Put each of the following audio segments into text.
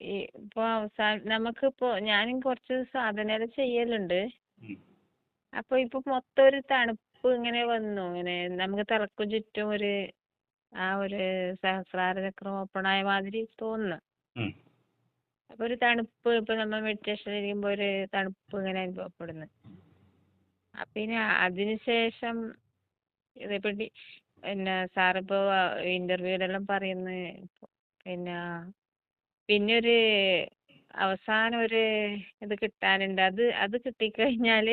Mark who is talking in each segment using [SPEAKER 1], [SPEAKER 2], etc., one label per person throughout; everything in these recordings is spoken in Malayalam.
[SPEAKER 1] ഈ ഇപ്പൊ അവസാനം നമുക്കിപ്പോ ഞാനും കുറച്ച് സാധനകൾ ചെയ്യലുണ്ട്.
[SPEAKER 2] അപ്പോൾ
[SPEAKER 1] അപ്പൊ ഇപ്പൊ മൊത്തം ഒരു തണുപ്പ് ഇങ്ങനെ വന്നു. ഇങ്ങനെ നമുക്ക് തലയ്ക്ക് ചുറ്റും ഒരു ആ ഒരു സഹസ്രാര ചക്രം ഓപ്പൺ ആയ മാതിരി തോന്നുന്നു.
[SPEAKER 2] അപ്പോൾ
[SPEAKER 1] അപ്പൊ ഒരു തണുപ്പ് ഇപ്പൊ നമ്മൾ മെഡിറ്റേഷൻ ഇരിക്കുമ്പോ ഒരു തണുപ്പ് ഇങ്ങനെ അനുഭവപ്പെടുന്നു. പിന്നെ അതിനുശേഷം ഇതിപ്പോ ഡി- പിന്നെ സാറിപ്പോ ഇന്റർവ്യൂലെല്ലാം പറയുന്നു പിന്നെ പിന്നെ ഒരു അവസാനം ഒരു ഇത് കിട്ടാനുണ്ട്. അത് അത് കിട്ടിക്കഴിഞ്ഞാൽ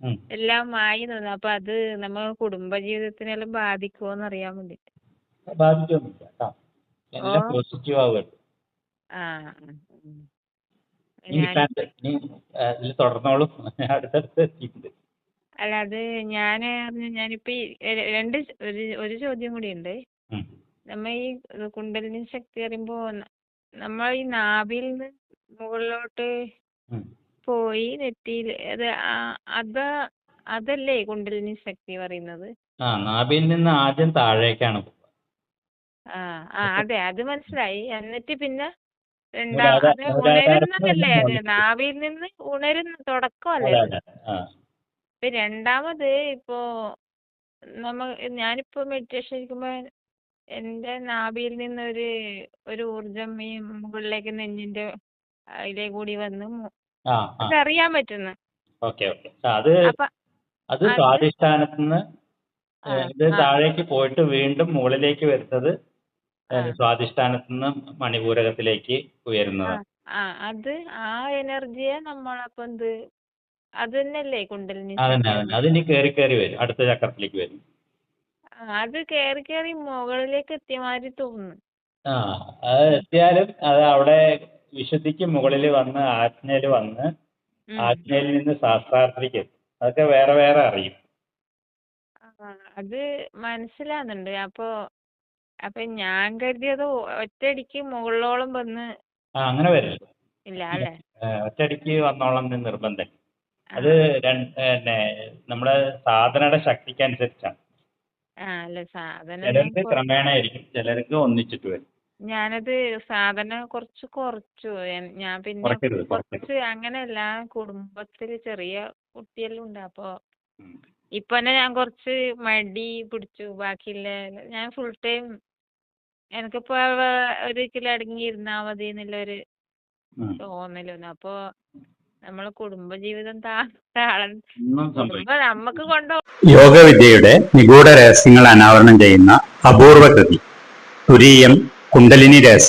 [SPEAKER 2] ഉം.
[SPEAKER 1] എല്ലാം മായി തോന്നും. അപ്പൊ അത് നമ്മ കുടുംബജീവിതത്തിനെല്ലാം ബാധിക്കുമോന്ന് അറിയാൻ
[SPEAKER 2] ബാധിക്കൊന്നുമില്ല കേട്ടോ എല്ലാം. പോസിറ്റീവ്
[SPEAKER 1] ആ.
[SPEAKER 2] നീ നീ ഇതിൽ തുടർന്നോളും. അടുത്തടുത്ത്
[SPEAKER 1] അല്ല അത് ഞാൻ ഞാനിപ്പോ രണ്ട് ഒരു ഒരു ചോദ്യം കൂടി ഉണ്ട് നമ്മ ഈ കുണ്ടലിനി ശക്തി പറയുമ്പോ നമ്മൾ ഈ നാഭിയിൽ നിന്ന് മുകളിലോട്ട് പോയി നെറ്റിയിൽ അത് അത് അത അതല്ലേ കുണ്ടലിനി ശക്തി പറയുന്നത്?
[SPEAKER 2] ആ നാഭിയിൽ നിന്ന് ആദ്യം താഴേക്കാണ്.
[SPEAKER 1] ആ ആ അതെ അത് മനസ്സിലായി. എന്നിട്ട് പിന്നെ ഉണരുന്നതല്ലേ അത്?
[SPEAKER 2] മുകളിലേക്ക്.
[SPEAKER 1] നിന്ന് ഉണരുന്ന തുടക്കമല്ലേ ഇപ്പൊ രണ്ടാമത് ഇപ്പോ നമ്മ ഞാനിപ്പോ മെഡിറ്റേഷൻ ഇരിക്കുമ്പോ എന്റെ നാഭിയിൽ നിന്ന് ഒരു ഒരു ഊർജം ഈ മുകളിലേക്ക് നെഞ്ഞിന്റെ അതിലേ കൂടി വന്ന് അതറിയാൻ പറ്റുന്നു.
[SPEAKER 2] Okay okay. അത് അത്
[SPEAKER 1] അത്
[SPEAKER 2] സ്വാധിഷ്ഠാനത്തിൽ നിന്ന് ഇത് താഴേക്ക് പോയിട്ട് വീണ്ടും മുകളിലേക്ക് വരുന്നത്. സ്വാധിഷ്ഠാനത്തിൽ നിന്ന് മണിപൂരകത്തിലേക്ക് ഉയരുന്നത്.
[SPEAKER 1] ആ അത് ആ എനർജിയെ നമ്മളപ്പം എന്ത് അത് തന്നെയല്ലേ കുണ്ടലിനി
[SPEAKER 2] അതന്നെ
[SPEAKER 1] തന്നെ
[SPEAKER 2] അതന്നെ അതിനി കയറി കയറി വരും. അടുത്ത ചക്രത്തിലേക്ക് വരും.
[SPEAKER 1] അത് കേറി കേറി മുകളിലേക്ക് എത്തിയ മാതിരി തോന്നുന്നു.
[SPEAKER 2] ആ അത് എത്തിയാലും അത് അവിടെ വിശുദ്ധിക്ക് മുകളിൽ വന്ന് ആജ്ഞയിൽ വന്ന്. ആജ്ഞയിൽ നിന്ന് ശാസ്ത്രാർത്ഥിക്ക് എത്തും. അതൊക്കെ വേറെ വേറെ അറിയും.
[SPEAKER 1] അത് മനസ്സിലാകുന്നുണ്ട് അപ്പൊ അപ്പൊ ഞാൻ കരുതിയത് ഒറ്റയടിക്ക് മുകളിലോളം വന്ന്
[SPEAKER 2] ആ അങ്ങനെ വരില്ല
[SPEAKER 1] ഇല്ല അല്ലേ?
[SPEAKER 2] ഒറ്റയടിക്ക് വന്നോളം നിർബന്ധം. അത് പിന്നെ നമ്മുടെ സാധനയുടെ ശക്തിക്ക് അനുസരിച്ചാണ്
[SPEAKER 1] ആ അല്ല സാധനം
[SPEAKER 2] ചിലർക്ക് ചിലർക്ക് ഒന്നിച്ചിട്ട് വരും.
[SPEAKER 1] ഞാനത് സാധനം കുറച്ച് കുറച്ചു. ഞാൻ പിന്നെ കുറച്ച് അങ്ങനെയല്ല കുടുംബത്തിൽ ചെറിയ കുട്ടിയെല്ലാം ഉണ്ട്. അപ്പൊ
[SPEAKER 2] ഉം.
[SPEAKER 1] ഇപ്പൊ തന്നെ ഞാൻ കുറച്ച് മടി പിടിച്ചു. ബാക്കിയുള്ള ഞാൻ ഫുൾ ടൈം എനിക്കിപ്പോ ഒരു കിലോ അടങ്ങിയിരുന്നാ മതി എന്നുള്ളൊരു
[SPEAKER 2] ഉം.
[SPEAKER 1] തോന്നൽ വന്നു അപ്പൊ നമ്മളെ കുടുംബജീവിതം നമ്മക്ക് കൊണ്ടോ
[SPEAKER 3] യോഗവിദ്യയുടെ നിഗൂഢ രഹസ്യങ്ങൾ അനാവരണം ചെയ്യുന്ന അപൂർവ കൃതി. തുരീയം കുണ്ടലിനി രഹസ്യം.